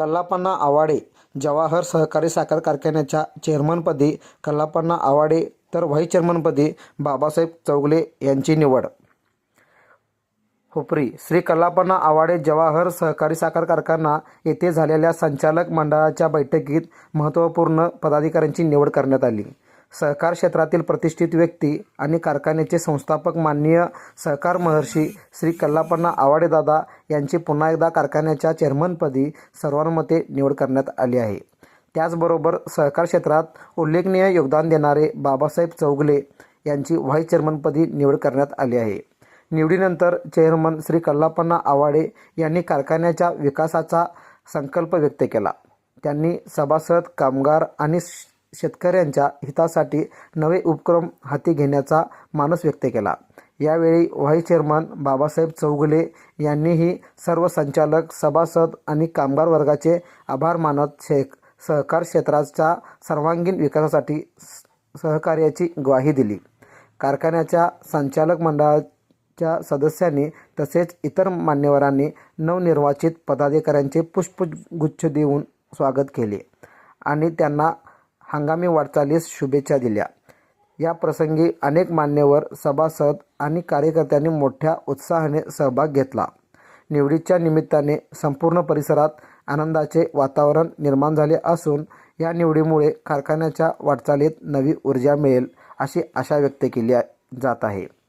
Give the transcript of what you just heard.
कल्लापन्ना आवाडे जवाहर सहकारी साखर कारखान्याच्या चेअरमनपदी कल्लापन्ना आवाडे तर व्हाईस चेअरमनपदी बाबासाहेब चौगले यांची निवड. हुपरी श्री कल्लापन्ना आवाडे जवाहर सहकारी साखर कारखाना येथे झालेल्या संचालक मंडळाच्या बैठकीत महत्त्वपूर्ण पदाधिकाऱ्यांची निवड करण्यात आली. सहकार क्षेत्रातील प्रतिष्ठित व्यक्ती आणि कारखान्याचे संस्थापक माननीय सहकार महर्षी श्री कल्लापन्ना आवाडेदादा यांची पुन्हा एकदा कारखान्याच्या चेअरमनपदी सर्वानुमते निवड करण्यात आली आहे. त्याचबरोबर सहकार क्षेत्रात उल्लेखनीय योगदान देणारे बाबासाहेब चौगले यांची व्हाईस चेअरमनपदी निवड करण्यात आली आहे. निवडीनंतर चेअरमन श्री कल्लापन्ना आवाडे यांनी कारखान्याच्या विकासाचा संकल्प व्यक्त केला. त्यांनी सभासद कामगार आणि शेतकऱ्यांच्या हितासाठी नवे उपक्रम हाती घेण्याचा मानस व्यक्त केला. यावेळी व्हाईस चेअरमन बाबासाहेब चौगुले यांनीही सर्व संचालक सभासद आणि कामगार वर्गाचे आभार मानत शेख सहकार क्षेत्राच्या सर्वांगीण विकासासाठी स- सहकार्याची ग्वाही दिली. कारखान्याच्या संचालक मंडळाच्या सदस्यांनी तसेच इतर मान्यवरांनी नवनिर्वाचित पदाधिकाऱ्यांचे पुष्पगुच्छ देऊन स्वागत केले आणि त्यांना हंगामी वाटचालीस शुभेच्छा दिल्या. या प्रसंगी अनेक मान्यवर सभासद आणि कार्यकर्त्यांनी मोठ्या उत्साहाने सहभाग घेतला. निवडीच्या निमित्ताने संपूर्ण परिसरात आनंदाचे वातावरण निर्माण झाले असून या निवडीमुळे कारखान्याच्या वाटचालीत नवी ऊर्जा मिळेल अशी आशा व्यक्त केली जात आहे.